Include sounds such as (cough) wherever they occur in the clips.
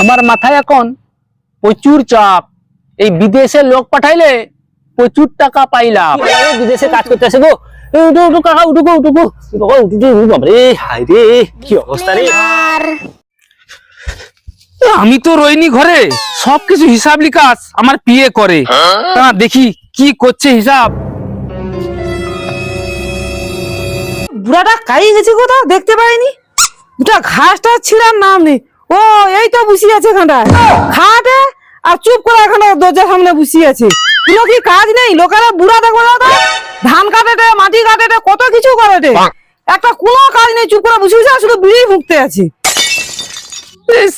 আমার মাথায় এখন প্রচুর চাপ। এই বিদেশে লোক পাঠাইলে প্রচুর টাকা পাইলাম। বিদেশে কাজ করতে আসে গো? কাকা বাবা হাই রে কি অবস্থা রে? আমি তো রইনি ঘরে। সবকিছু হিসাব লিকাস আমার পিয়ে করে। তা দেখি কি করছে হিসাব। বুড়াটা কাই গেছে কোথাও দেখতে পাইনি। দুটা ঘাসটা ছিঁড়ার নাম নেই। ও এই তো বসে আছে এখানটায়। খাটে আর চুপ করে এখানে দরজার সামনে বসে আছে। কোনো কি কাজ নেই? লোকেরা বুড়া দেখো না তো? ধান কাটেটে মাটি কাটেটে কত কিছু করেটে একটা কোনো কাজ নেই চুপ করে বসে বসে শুধু বিড়ি ফুঁকতে আছে। ইস,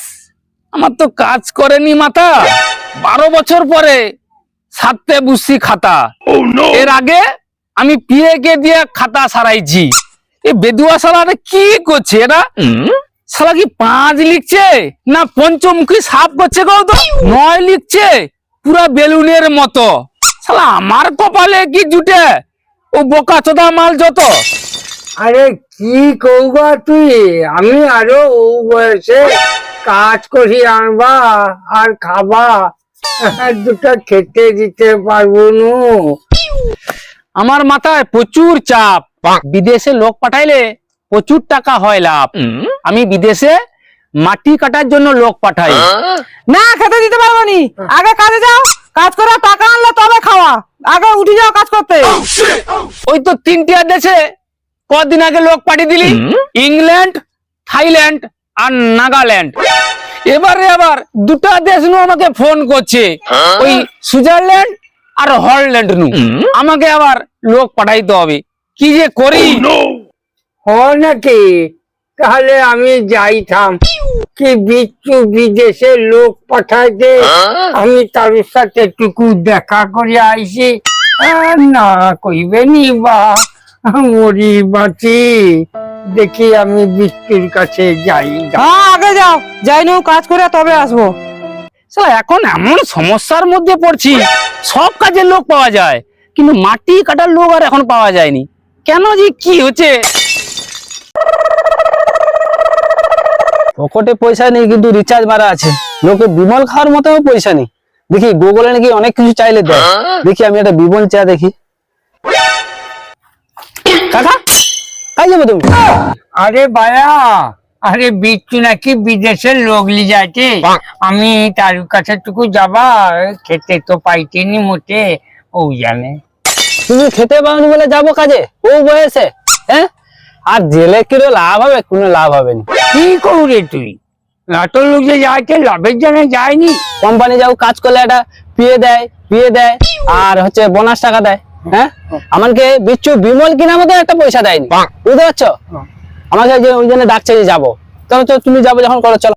আমার তো কাজ করেনি মাথা। বারো বছর পরে সাততে বুঝছি খাতা। এর আগে আমি পিএ কে দিয়ে খাতা সারাইছি। এই বেদুয়া সালাটা কি করছে এরা? সালা কি পাঁচ লিখছে? না পঞ্চমুখী সাপ করছে গো তো। নয় লিখছে পুরা বেলুনের মতো। সালা আমার কপালে কি জুটে? ও বোকা চোদা মাল যত। আরে কি কৌবা তুই? আমি আরও ও বয়সে কাজ করি আনবা আর খাবা। দুটো খেতে দিতে পারব নু। আমার মাথায় প্রচুর চাপ। বিদেশে লোক পাঠাইলে প্রচুর টাকা হয় লাভ। আমি বিদেশে মাটি কাটার জন্য লোক পাঠাই। না খেতে দিতে পারব নি। আগে কাজে যাও কাজ করে টাকা আনলে তবে খাওয়া। আগে উঠে যাও কাজ করতে। ওই তো তিনটি দেশে কদিন আগে লোক পাঠিয়ে দিলি। ইংল্যান্ড থাইল্যান্ড আর নাগাল্যান্ড। এবারে আবার দুটা দেশ নু আমাকে ফোন করছে। ওই সুইজারল্যান্ড আর হল্যান্ড নু। আমাকে আবার লোক পাঠাইতে হবে। কি যে করি? হ নাকি? তাহলে আমি যাইতাম। কি বিচ্ছু বিদেশে লোক পাঠাইতে আমি তার সাথে টুকু দেখা করে আইছি। আর না কইবে নি বা? মরি বাঁচি। দেখি আমি বিচ্ছুর কাছে যাই হ্যাঁ আগে যাও। যাই নো কাজ করে তবে আসব। এখন এমন সমস্যার মধ্যে পড়ছি। সব কাজের লোক পাওয়া যায়। কিন্তু মাটি কাটার লোক আর এখন পাওয়া যায়নি। কেন যে কি হচ্ছে? পকেটে পয়সা নেই কিন্তু রিচার্জ মারা আছে। লোকে বিমল খাওয়ার মতো পয়সা নেই। দেখি গুগলে নাকি অনেক কিছু চাইলে দেয়। দেখি আমি একটা বিমল চা দেখি। কাকা কাই যাব তুমি আরে বায়া আরে বিচ্ছু নাকি বিদেশের লোক লি যাইতে। আমি তার কাছে টুকু যাবা খেতে তো পাইতেনি মোটে ও জানে। তুমি খেতে পাওনি বলে যাব কাজে? ও বয়সে হ্যাঁ? আর জেলে কিরো লাভ হবে কোনো লাভ হবে না। কি করে তুই? এত লোক যে যাইতে লাভের জন্য যায়নি? কোম্পানি যাও কাজ করলে একটা পিয়ে দেয় পিয়ে দেয় আর হচ্ছে বোনাস টাকা দেয় হ্যাঁ? আমাকে বিচ্ছু বিমল কিনা মতো একটা পয়সা দেয়নি। বুঝতে পারছ? আমাকে যে ওই জন্য ডাকছে যে যাব। চলো চলো তুমি যাব যখন করো চলো।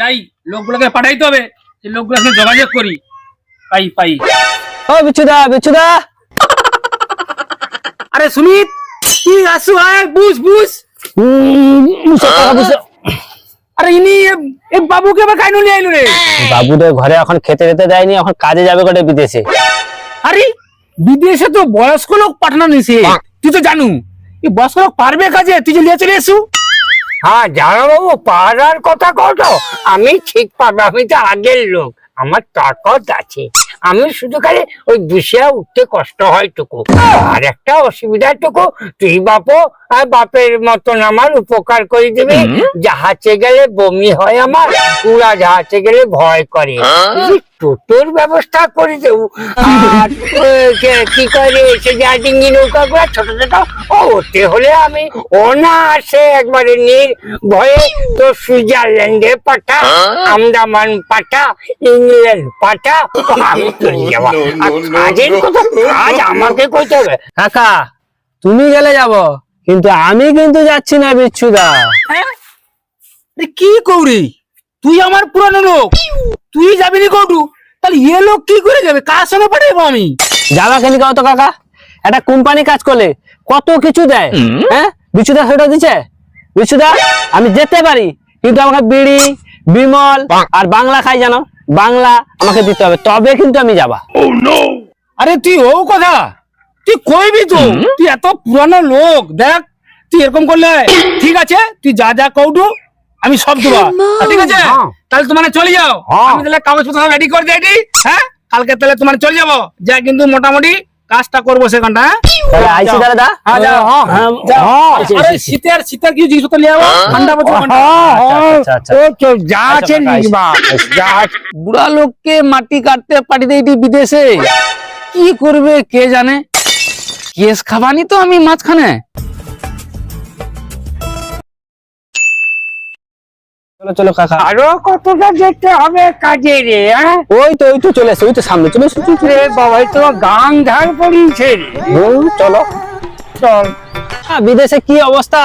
যাই লোকগুলোকে পাঠাইতে হবে সেই লোকগুলোর সঙ্গে যোগাযোগ করি। পাই পাই। ও বিচ্ছুদা বিচ্ছুদা! আরে সুমিত! কি আসু আয় বুঝ বুঝ। আরে ইনি এ- বাবুকে আবার কাইনু নিয়ে আইলু রে? বাবুদের ঘরে এখন খেতে খেতে দেয়নি এখন কাজে যাবে কোটে বিদেশে। আরে বিদেশে তো বয়স্ক লোক পাঠানো নিছে। তুই তো জানু এই বয়স্ক লোক পারবে কাজে? তুই যে নিয়ে চলে এসু। হ্যাঁ জানো বাবু পাড়ার কথা কত আমি ঠিক পাবো আমি তো আগের লোক। আমার তাকত আছে। আমি শুধু খালি ওই বসিয়া উঠতে কষ্ট হয় টুকু। আর একটা অসুবিধা টুকু তুই বাপও আর বাপের মতন আমার উপকার করে দিবি। জাহাজে গেলে বমি হয় আমার উড়া জাহাজে গেলে ভয় করে। টোটোর ব্যবস্থা করে দেবো। আর কি করে সে যা ডিঙ্গি নৌকা গুলা ছোট ছোট ও ওতে হলে আমি ও না আসে একবারে নির ভয়ে তো সুইজারল্যান্ডে পাঠা আন্দামান পাঠা ইংল্যান্ড পাঠা আমি চলে যাব। কাজের কথা কাজ আমাকে করতে হবে। কাকা তুমি গেলে যাব? কিন্তু আমি কিন্তু যাচ্ছি না বিচ্ছুদা। কি কৌরি তুই আমার পুরানো লোক। তুই যাবি নি কৌটু তাহলে ইয়ে লোক কি করে যাবে? কার সঙ্গে পাঠাবো আমি? যাবা কেন কাও তো কাকা? একটা কোম্পানি কাজ করলে কত কিছু দেয় হ্যাঁ? বিচ্ছুদা সেটা দিচ্ছে বিচ্ছুদা আমি যেতে পারি কিন্তু আমাকে বিড়ি বিমল আর বাংলা খাই জানো? বাংলা আমাকে দিতে হবে তবে কিন্তু আমি যাবা। আরে তুই ও কথা তুই কইবি তো? তুই এত পুরানো লোক দেখ তুই এরকম করলে ঠিক আছে তুই যা যা কৌটু আমি সব দেবো। ঠিক আছে? হ্যাঁ। তাহলে তোমার চলে যাও। হ্যাঁ। আমি তাহলে কাগজপত্র রেডি করে দিই হ্যাঁ? কালকে তাহলে তোমার চলে যাব। যা কিন্তু মোটামুটি কাজটা করব সেখানটা। শীতের শীতের কিছু নিয়ে ঠান্ডা। ও তো যা আচ্ছা, আছে। বুড়া লোককে মাটি কাটতে পাঠিয়ে দেয় বিদেশে। কি করবে কে জানে? কেস খাবানি তো আমি মাঝখানে। চলো চলো কাকা আরও কতটা যেতে হবে কাজে রে হ্যাঁ? ওই তো ওই তো চলে এসে ওই তো সামনে চলে এসে বাবা তো গান ধার পড়িয়েছে চলো। চল। হ্যাঁ, বিদেশে কি অবস্থা?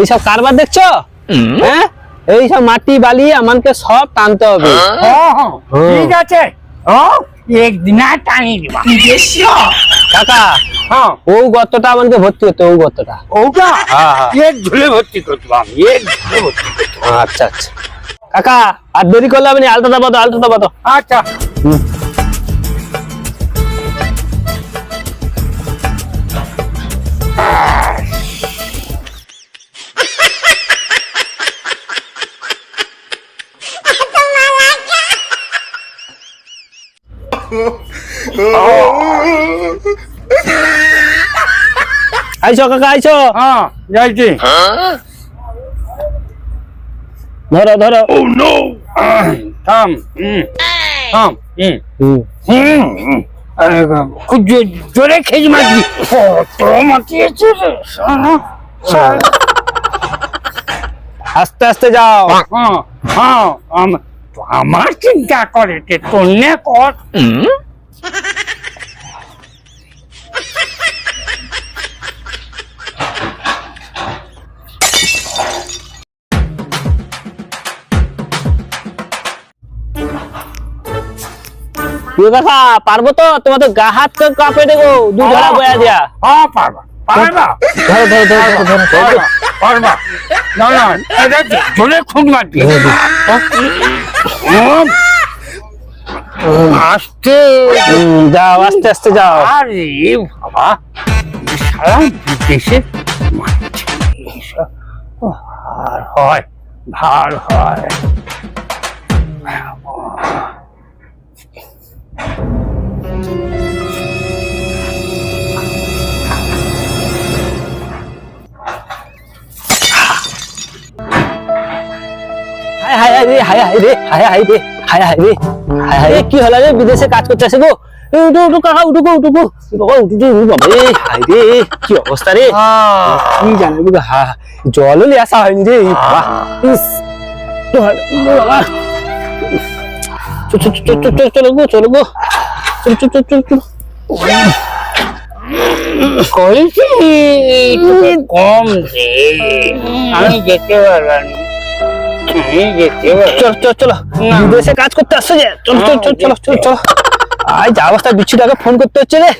এইসব কারবার দেখছ? হ্যাঁ? এইসব মাটি বালি আমাকে সব টানতে হবে। হ্যাঁ, হ্যাঁ। ঠিক আছে। ও একদিন আর টানি দিবা। কাকা হ্যাঁ। ও গর্তটা আমাকে ভর্তি হতো ও গর্তটা ওটা। এক ঝুলে ভর্তি করব আমি এক ঝুলে ভর্তি আচ্ছা আচ্ছা। কাকা আর দেরি করলে আমি আলটা দাবাতো আলটা দাবাতো আচ্ছা আইসো কাকা আইসো হ্যাঁ যাইছি। ধরো ধরো। থাম হুম, থাম হুম হুম। হুম, হুম। আরে বাবা, খুব জোরে খেজ মারবি। মাতিয়েছে। আস্তে আস্তে যাও। হ্যাঁ হ্যাঁ আম- আমার চিন্তা করে কে তোর কর। পারব তো? তোমার তো গা হাত কাঁপে দেবো। দু ঝাড়া বয়া দিয়া। হ্যাঁ পারবা। পারবা ধরো ধরো ধরো ধরো, ধরো। ধরো পারবা পারবা না। না এটা জোরে খুব মারবি আস্তে। যাও আস্তে আস্তে যাও। আরে বাবা সারা বিদেশে মারছে। এইসব হয় ভার হয়। হায় হায় হায় রে হায় হায় রে হায় হায় রে হায় হায় রে হায় হায় রে। কি হলো রে? বিদেশে কাজ করতে আসে গো? এই উঠো উঠো কাকা উঠো গো উঠো গো। এ বাবা উঠো উঠো, উঠো বাবা। রে হায় রে কি অবস্থা রে? কি জানে গো হা জলও নিয়ে আসা হয়নি রে। বাবা ইস। বাবা? চল চল চল চল চল চলো গো চলো গো। চল চল চল চল চল। কইছি তোকে কম রে। আমি যেতে পারলাম চল চল চলো। বিদেশে কাজ করতে আসছো যে? চল চল চল চলো চল চলো। (laughs) আয় যা অবস্থা বিচ্ছুটাকে ফোন করতে হচ্ছে রে।